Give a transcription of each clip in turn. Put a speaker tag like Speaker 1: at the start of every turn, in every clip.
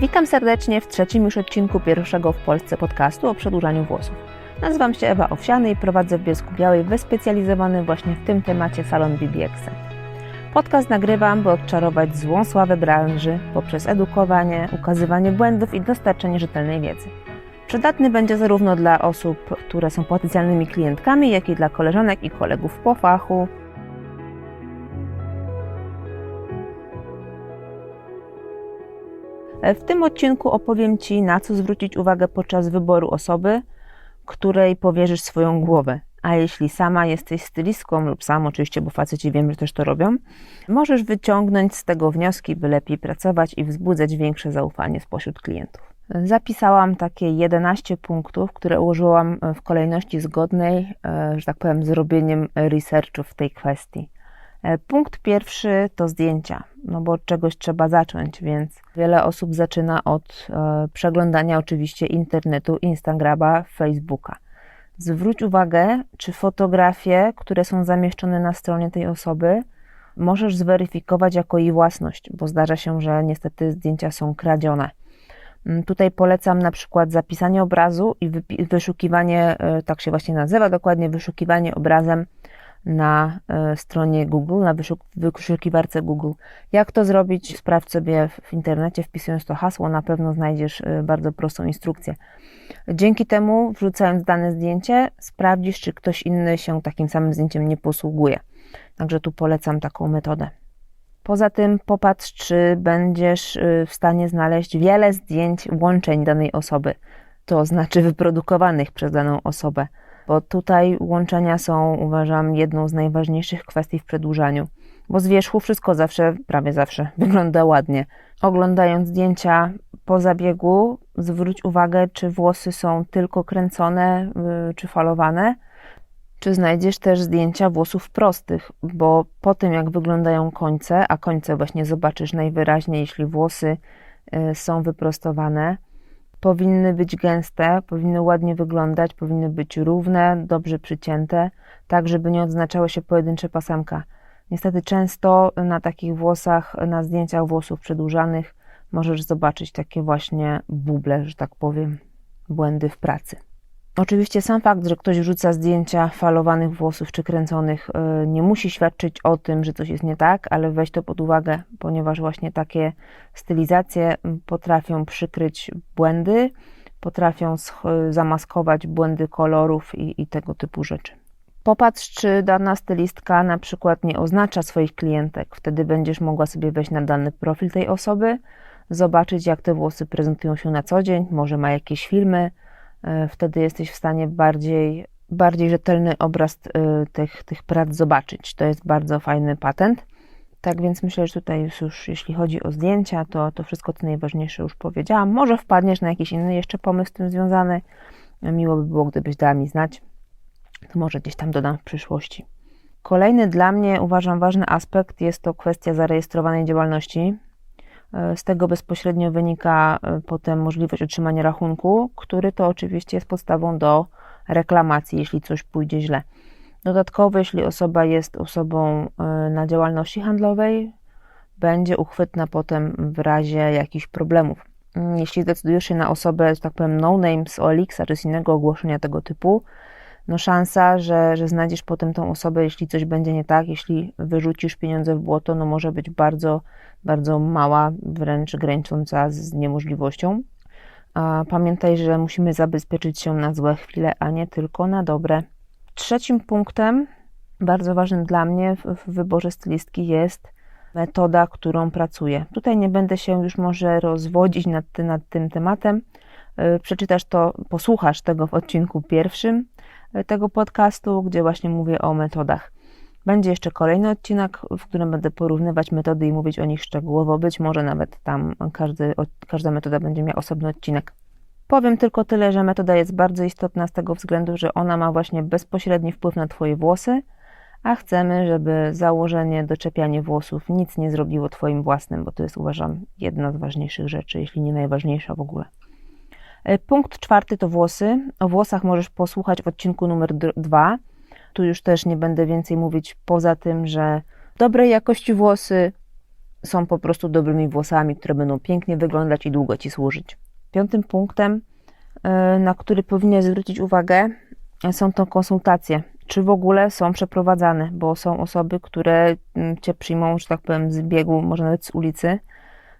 Speaker 1: Witam serdecznie w trzecim już odcinku pierwszego w Polsce podcastu o przedłużaniu włosów. Nazywam się Ewa Owsiany i prowadzę w Bielsku Białej wyspecjalizowany właśnie w tym temacie salon BBX. Podcast nagrywam, by odczarować złą sławę branży poprzez edukowanie, ukazywanie błędów i dostarczenie rzetelnej wiedzy. Przydatny będzie zarówno dla osób, które są potencjalnymi klientkami, jak i dla koleżanek i kolegów po fachu, W tym odcinku opowiem Ci, na co zwrócić uwagę podczas wyboru osoby, której powierzysz swoją głowę. A jeśli sama jesteś stylistką lub sam, oczywiście, bo faceci wiem, że też to robią, możesz wyciągnąć z tego wnioski, by lepiej pracować i wzbudzać większe zaufanie spośród klientów. Zapisałam takie 11 punktów, które ułożyłam w kolejności zgodnej, e, że tak powiem, z robieniem researchu w tej kwestii. E, punkt pierwszy to zdjęcia, no bo od czegoś trzeba zacząć, więc wiele osób zaczyna od e, przeglądania oczywiście internetu, Instagrama, Facebooka. Zwróć uwagę, czy fotografie, które są zamieszczone na stronie tej osoby, możesz zweryfikować jako jej własność, bo zdarza się, że niestety zdjęcia są kradzione. Mm, tutaj polecam na przykład zapisanie obrazu i wyszukiwanie, e, tak się właśnie nazywa dokładnie, wyszukiwanie obrazem na e, stronie Google, na wyszukiwarce Google. Jak to zrobić? Sprawdź sobie w internecie, wpisując to hasło, na pewno znajdziesz e, bardzo prostą instrukcję. Dzięki temu, wrzucając dane zdjęcie, sprawdzisz, czy ktoś inny się takim samym zdjęciem nie posługuje. Także tu polecam taką metodę. Poza tym popatrz, czy będziesz e, w stanie znaleźć wiele zdjęć łączeń danej osoby, to znaczy wyprodukowanych przez daną osobę bo tutaj łączenia są, uważam, jedną z najważniejszych kwestii w przedłużaniu. Bo z wierzchu wszystko zawsze, prawie zawsze, wygląda ładnie. Oglądając zdjęcia po zabiegu, zwróć uwagę, czy włosy są tylko kręcone, y, czy falowane, czy znajdziesz też zdjęcia włosów prostych, bo po tym jak wyglądają końce, a końce właśnie zobaczysz najwyraźniej, jeśli włosy y, są wyprostowane, powinny być gęste, powinny ładnie wyglądać, powinny być równe, dobrze przycięte, tak żeby nie odznaczały się pojedyncze pasemka. Niestety często na takich włosach, na zdjęciach włosów przedłużanych możesz zobaczyć takie właśnie buble, że tak powiem, błędy w pracy. Oczywiście sam fakt, że ktoś rzuca zdjęcia falowanych włosów czy kręconych, y, nie musi świadczyć o tym, że coś jest nie tak, ale weź to pod uwagę, ponieważ właśnie takie stylizacje potrafią przykryć błędy, potrafią zamaskować błędy kolorów i, i tego typu rzeczy. Popatrz, czy dana stylistka na przykład nie oznacza swoich klientek. Wtedy będziesz mogła sobie wejść na dany profil tej osoby, zobaczyć, jak te włosy prezentują się na co dzień, może ma jakieś filmy E, wtedy jesteś w stanie bardziej, bardziej rzetelny obraz e, tych, tych prac zobaczyć. To jest bardzo fajny patent. Tak więc myślę, że tutaj już jeśli chodzi o zdjęcia, to, to wszystko co najważniejsze już powiedziałam. Może wpadniesz na jakiś inny jeszcze pomysł z tym związany. Miło by było, gdybyś dała mi znać. To może gdzieś tam dodam w przyszłości. Kolejny dla mnie uważam ważny aspekt jest to kwestia zarejestrowanej działalności. Z tego bezpośrednio wynika e, potem możliwość otrzymania rachunku, który to oczywiście jest podstawą do reklamacji, jeśli coś pójdzie źle. Dodatkowo, jeśli osoba jest osobą e, na działalności handlowej, będzie uchwytna potem w razie jakichś problemów. Mm, jeśli zdecydujesz się na osobę, że tak powiem, no name z OLX, czy z innego ogłoszenia tego typu, no szansa, że, że znajdziesz potem tą osobę, jeśli coś będzie nie tak, jeśli wyrzucisz pieniądze w błoto, no może być bardzo, bardzo mała, wręcz granicząca z niemożliwością. A pamiętaj, że musimy zabezpieczyć się na złe chwile, a nie tylko na dobre. Trzecim punktem, bardzo ważnym dla mnie w, w wyborze stylistki jest metoda, którą pracuję. Tutaj nie będę się już może rozwodzić nad, nad tym tematem. E, przeczytasz to, posłuchasz tego w odcinku pierwszym tego podcastu, gdzie właśnie mówię o metodach. Będzie jeszcze kolejny odcinek, w którym będę porównywać metody i mówić o nich szczegółowo. Być może nawet tam każdy, każda metoda będzie miała osobny odcinek. Powiem tylko tyle, że metoda jest bardzo istotna z tego względu, że ona ma właśnie bezpośredni wpływ na Twoje włosy, a chcemy, żeby założenie, doczepianie włosów nic nie zrobiło Twoim własnym, bo to jest uważam jedna z ważniejszych rzeczy, jeśli nie najważniejsza w ogóle. E, punkt czwarty to włosy. O włosach możesz posłuchać w odcinku numer dwa. Tu już też nie będę więcej mówić poza tym, że dobrej jakości włosy są po prostu dobrymi włosami, które będą pięknie wyglądać i długo Ci służyć. Piątym punktem, e, na który powinien zwrócić uwagę, są to konsultacje. Czy w ogóle są przeprowadzane, bo są osoby, które mm, Cię przyjmą, że tak powiem, z biegu, może nawet z ulicy.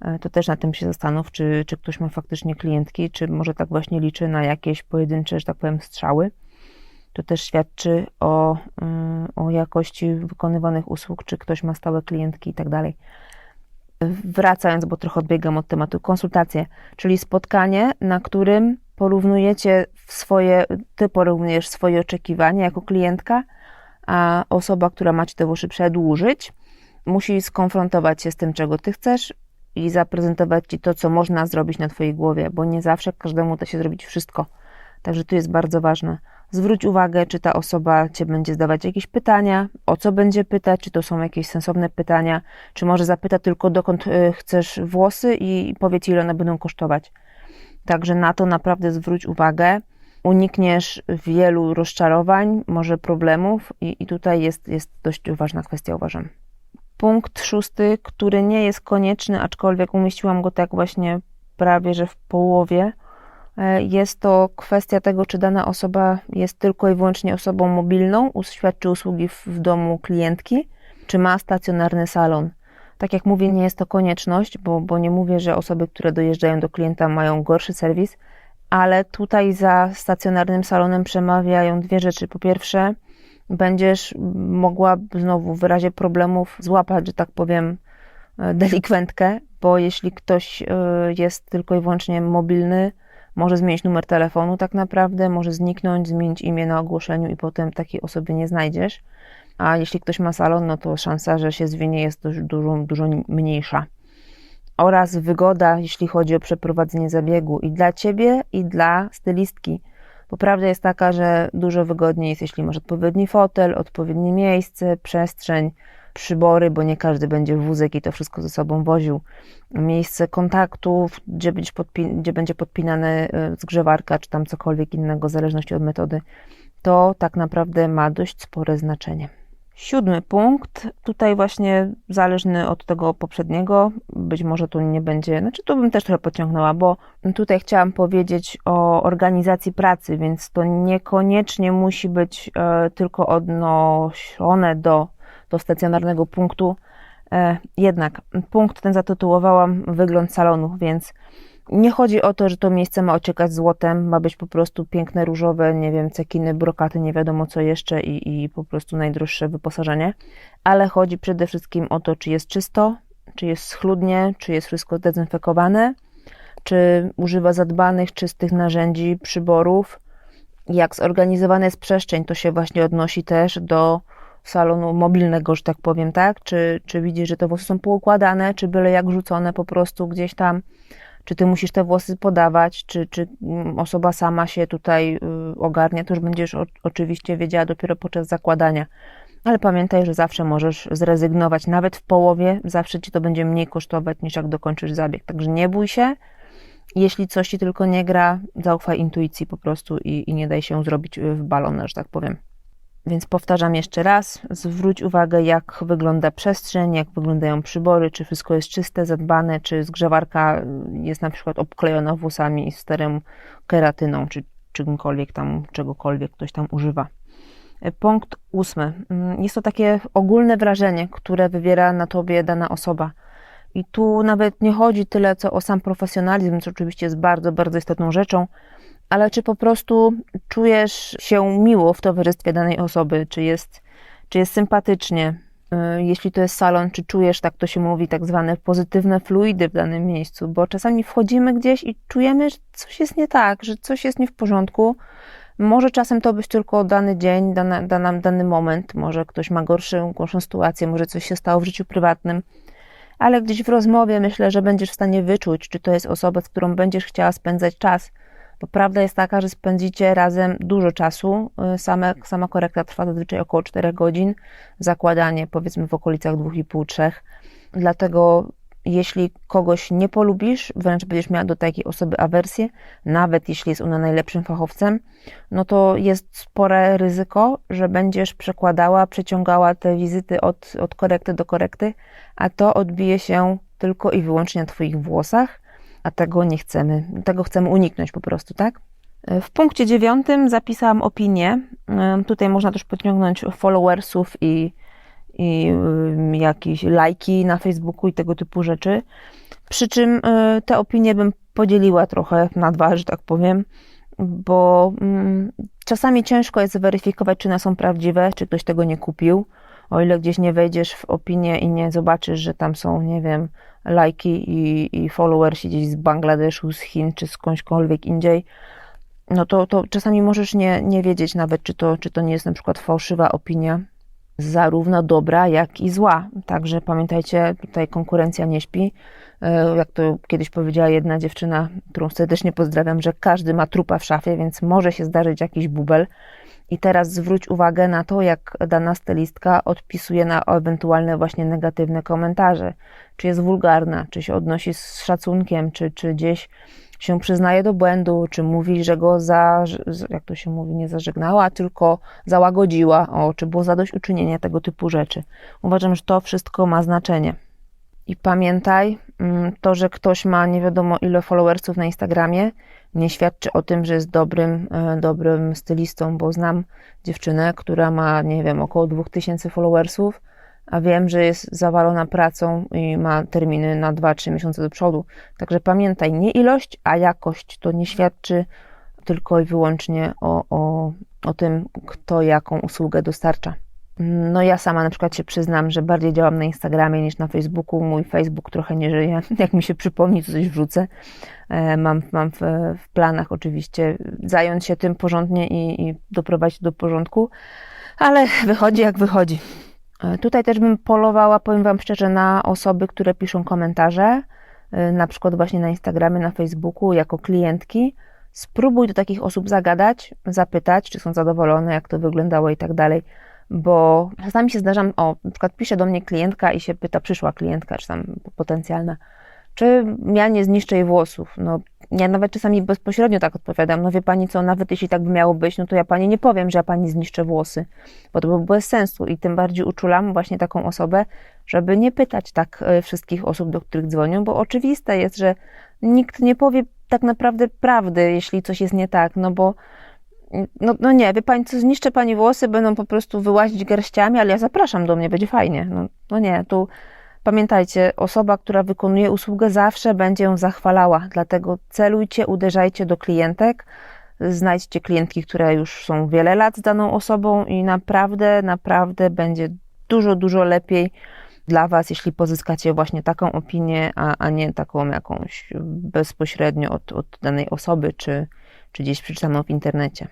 Speaker 1: E, to też na tym się zastanów, czy, czy ktoś ma faktycznie klientki, czy może tak właśnie liczy na jakieś pojedyncze, że tak powiem, strzały. To też świadczy o, mm, o jakości wykonywanych usług, czy ktoś ma stałe klientki i tak dalej. Wracając, bo trochę odbiegam od tematu, konsultacje, czyli spotkanie, na którym porównujecie swoje, ty porównujesz swoje oczekiwania jako klientka, a osoba, która ma ci włosy przedłużyć, musi skonfrontować się z tym, czego ty chcesz i zaprezentować ci to, co można zrobić na twojej głowie, bo nie zawsze każdemu da się zrobić wszystko. Także tu jest bardzo ważne. Zwróć uwagę, czy ta osoba cię będzie zadawać jakieś pytania, o co będzie pytać, czy to są jakieś sensowne pytania, czy może zapyta tylko dokąd y, chcesz włosy i powie ci, ile one będą kosztować. Także na to naprawdę zwróć uwagę. Unikniesz wielu rozczarowań, może problemów, i, i tutaj jest, jest dość ważna kwestia, uważam. Punkt szósty, który nie jest konieczny, aczkolwiek umieściłam go tak właśnie prawie że w połowie, e, jest to kwestia tego, czy dana osoba jest tylko i wyłącznie osobą mobilną, świadczy usługi w, domu klientki, czy ma stacjonarny salon. Tak jak mówię, nie jest to konieczność, bo, bo nie mówię, że osoby, które dojeżdżają do klienta mają gorszy serwis, ale tutaj za stacjonarnym salonem przemawiają dwie rzeczy. Po pierwsze, będziesz mogła znowu w razie problemów złapać, że tak powiem, e, delikwentkę, bo jeśli ktoś e, jest tylko i wyłącznie mobilny, może zmienić numer telefonu tak naprawdę, może zniknąć, zmienić imię na ogłoszeniu i potem takiej osoby nie znajdziesz a jeśli ktoś ma salon, no to szansa, że się zwinie jest dużo, dużo mniejsza. Oraz wygoda, jeśli chodzi o przeprowadzenie zabiegu i dla ciebie, i dla stylistki. Bo prawda jest taka, że dużo wygodniej jest, jeśli masz odpowiedni fotel, odpowiednie miejsce, przestrzeń, przybory, bo nie każdy będzie wózek i to wszystko ze sobą woził. Miejsce kontaktów, gdzie, gdzie będzie podpinane e, zgrzewarka, czy tam cokolwiek innego, w zależności od metody, to tak naprawdę ma dość spore znaczenie. Siódmy punkt, tutaj właśnie zależny od tego poprzedniego, być może tu nie będzie, znaczy tu bym też trochę pociągnęła, bo tutaj chciałam powiedzieć o organizacji pracy, więc to niekoniecznie musi być e, tylko odnoszone do, do stacjonarnego punktu. E, jednak punkt ten zatytułowałam Wygląd salonu, więc nie chodzi o to, że to miejsce ma ociekać złotem, ma być po prostu piękne, różowe, nie wiem, cekiny, brokaty, nie wiadomo co jeszcze i, i po prostu najdroższe wyposażenie, ale chodzi przede wszystkim o to, czy jest czysto, czy jest schludnie, czy jest wszystko zdezynfekowane, czy używa zadbanych, czystych narzędzi, przyborów. Jak zorganizowana jest przestrzeń, to się właśnie odnosi też do salonu mobilnego, że tak powiem, tak? Czy, czy widzisz, że te włosy są poukładane, czy byle jak rzucone po prostu gdzieś tam czy ty musisz te włosy podawać, czy, czy mm, osoba sama się tutaj y, ogarnia, to już będziesz oczywiście wiedziała dopiero podczas zakładania. Ale pamiętaj, że zawsze możesz zrezygnować, nawet w połowie, zawsze ci to będzie mniej kosztować niż jak dokończysz zabieg. Także nie bój się. Jeśli coś ci tylko nie gra, zaufaj intuicji po prostu i, i nie daj się zrobić w balon, że tak powiem. Więc powtarzam jeszcze raz, zwróć uwagę, jak wygląda przestrzeń, jak wyglądają przybory, czy wszystko jest czyste, zadbane, czy zgrzewarka jest na przykład obklejona włosami i sterem keratyną, czy czymkolwiek tam, czegokolwiek ktoś tam używa. Punkt ósmy. Jest to takie ogólne wrażenie, które wywiera na tobie dana osoba. I tu nawet nie chodzi tyle co o sam profesjonalizm, co oczywiście jest bardzo, bardzo istotną rzeczą, ale czy po prostu czujesz się miło w towarzystwie danej osoby, czy jest, czy jest sympatycznie, y, jeśli to jest salon, czy czujesz, tak to się mówi, tak zwane pozytywne fluidy w danym miejscu, bo czasami wchodzimy gdzieś i czujemy, że coś jest nie tak, że coś jest nie w porządku. Może czasem to być tylko dany dzień, dana, dana, dany moment, może ktoś ma gorszą, gorszą sytuację, może coś się stało w życiu prywatnym, ale gdzieś w rozmowie myślę, że będziesz w stanie wyczuć, czy to jest osoba, z którą będziesz chciała spędzać czas, bo prawda jest taka, że spędzicie razem dużo czasu. Y, same, sama korekta trwa zazwyczaj około 4 godzin, zakładanie powiedzmy w okolicach 2,5-3. Dlatego jeśli kogoś nie polubisz, wręcz będziesz miała do takiej osoby awersję, nawet jeśli jest ona najlepszym fachowcem, no to jest spore ryzyko, że będziesz przekładała, przeciągała te wizyty od, od korekty do korekty, a to odbije się tylko i wyłącznie na Twoich włosach, a tego nie chcemy, tego chcemy uniknąć po prostu, tak? W punkcie dziewiątym zapisałam opinię. Tutaj można też podciągnąć followersów i i y, jakieś lajki na Facebooku i tego typu rzeczy. Przy czym y, te opinie bym podzieliła trochę na dwa, że tak powiem, bo mm, czasami ciężko jest zweryfikować, czy one są prawdziwe, czy ktoś tego nie kupił. O ile gdzieś nie wejdziesz w opinię i nie zobaczysz, że tam są, nie wiem, lajki i, i followersi gdzieś z Bangladeszu, z Chin, czy skądśkolwiek indziej, no to, to czasami możesz nie, nie wiedzieć nawet, czy to, czy to nie jest na przykład fałszywa opinia zarówno dobra, jak i zła. Także pamiętajcie, tutaj konkurencja nie śpi. E, jak to kiedyś powiedziała jedna dziewczyna, którą serdecznie pozdrawiam, że każdy ma trupa w szafie, więc może się zdarzyć jakiś bubel. I teraz zwróć uwagę na to, jak dana stylistka odpisuje na ewentualne właśnie negatywne komentarze. Czy jest wulgarna, czy się odnosi z szacunkiem, czy, czy gdzieś się przyznaje do błędu, czy mówi, że go za, jak to się mówi, nie zażegnała, tylko załagodziła, o, czy było zadośćuczynienie tego typu rzeczy. Uważam, że to wszystko ma znaczenie. I pamiętaj, mm, to, że ktoś ma nie wiadomo ile followersów na Instagramie, nie świadczy o tym, że jest dobrym, e, dobrym stylistą, bo znam dziewczynę, która ma, nie wiem, około 2000 followersów, a wiem, że jest zawalona pracą i ma terminy na 2-3 miesiące do przodu. Także pamiętaj, nie ilość, a jakość to nie świadczy tylko i wyłącznie o, o, o tym, kto jaką usługę dostarcza. No ja sama na przykład się przyznam, że bardziej działam na Instagramie niż na Facebooku. Mój Facebook trochę nie żyje. Jak mi się przypomni, to coś wrzucę. E, mam, mam w, w planach oczywiście zająć się tym porządnie i, i doprowadzić do porządku, ale wychodzi jak wychodzi. E, tutaj też bym polowała, powiem Wam szczerze, na osoby, które piszą komentarze, e, na przykład właśnie na Instagramie, na Facebooku, jako klientki. Spróbuj do takich osób zagadać, zapytać, czy są zadowolone, jak to wyglądało i tak dalej, bo czasami się zdarzam, o, na przykład pisze do mnie klientka i się pyta, przyszła klientka, czy tam potencjalna, czy ja nie zniszczę jej włosów. No, ja nawet czasami bezpośrednio tak odpowiadam, no wie pani co, nawet jeśli tak by miało być, no to ja pani nie powiem, że ja pani zniszczę włosy, bo to by było bez sensu i tym bardziej uczulam właśnie taką osobę, żeby nie pytać tak e, wszystkich osób, do których dzwonią, bo oczywiste jest, że nikt nie powie tak naprawdę prawdy, jeśli coś jest nie tak, no bo no, no nie, wie pani co, zniszczę pani włosy, będą po prostu wyłazić garściami, ale ja zapraszam do mnie, będzie fajnie. No, no nie, tu Pamiętajcie, osoba, która wykonuje usługę, zawsze będzie ją zachwalała, dlatego celujcie, uderzajcie do klientek. Znajdźcie klientki, które już są wiele lat z daną osobą i naprawdę, naprawdę będzie dużo, dużo lepiej dla Was, jeśli pozyskacie właśnie taką opinię, a, a nie taką jakąś bezpośrednio od, od danej osoby, czy, czy gdzieś przeczytaną w internecie.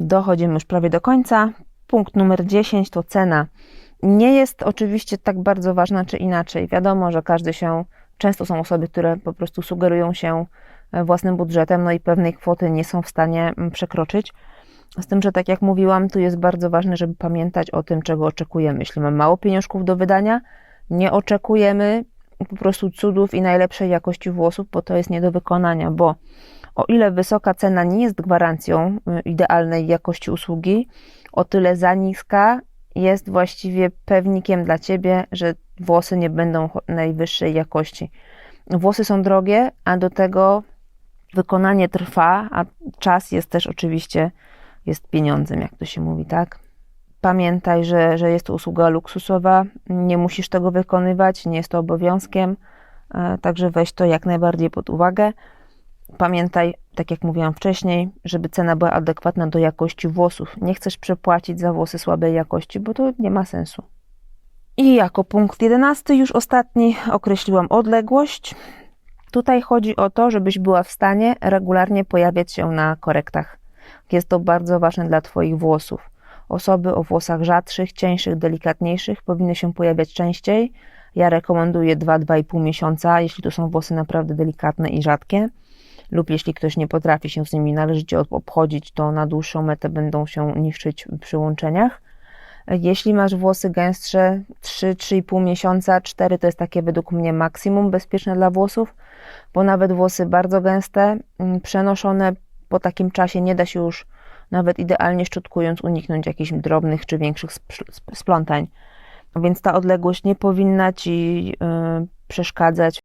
Speaker 1: Dochodzimy już prawie do końca. Punkt numer 10 to cena. Nie jest oczywiście tak bardzo ważna czy inaczej. Wiadomo, że każdy się, często są osoby, które po prostu sugerują się e, własnym budżetem, no i pewnej kwoty nie są w stanie mm, przekroczyć. Z tym, że tak jak mówiłam, tu jest bardzo ważne, żeby pamiętać o tym, czego oczekujemy. Jeśli mamy mało pieniążków do wydania, nie oczekujemy po prostu cudów i najlepszej jakości włosów, bo to jest nie do wykonania, bo o ile wysoka cena nie jest gwarancją y, idealnej jakości usługi, o tyle za niska jest właściwie pewnikiem dla ciebie, że włosy nie będą najwyższej jakości. Włosy są drogie, a do tego wykonanie trwa, a czas jest też oczywiście jest pieniądzem, jak to się mówi, tak? Pamiętaj, że, że jest to usługa luksusowa, nie musisz tego wykonywać, nie jest to obowiązkiem, e, także weź to jak najbardziej pod uwagę. Pamiętaj, tak jak mówiłam wcześniej, żeby cena była adekwatna do jakości włosów. Nie chcesz przepłacić za włosy słabej jakości, bo to nie ma sensu. I jako punkt jedenasty, już ostatni, określiłam odległość. Tutaj chodzi o to, żebyś była w stanie regularnie pojawiać się na korektach. Jest to bardzo ważne dla Twoich włosów. Osoby o włosach rzadszych, cieńszych, delikatniejszych powinny się pojawiać częściej. Ja rekomenduję 2-2,5 miesiąca, jeśli to są włosy naprawdę delikatne i rzadkie lub jeśli ktoś nie potrafi się z nimi należycie obchodzić, to na dłuższą metę będą się niszczyć przy łączeniach. Jeśli masz włosy gęstsze 3-3,5 miesiąca, 4 to jest takie według mnie maksimum bezpieczne dla włosów, bo nawet włosy bardzo gęste, mm, przenoszone po takim czasie nie da się już nawet idealnie szczotkując uniknąć jakichś drobnych czy większych sp- sp- splątań. Więc ta odległość nie powinna ci y, przeszkadzać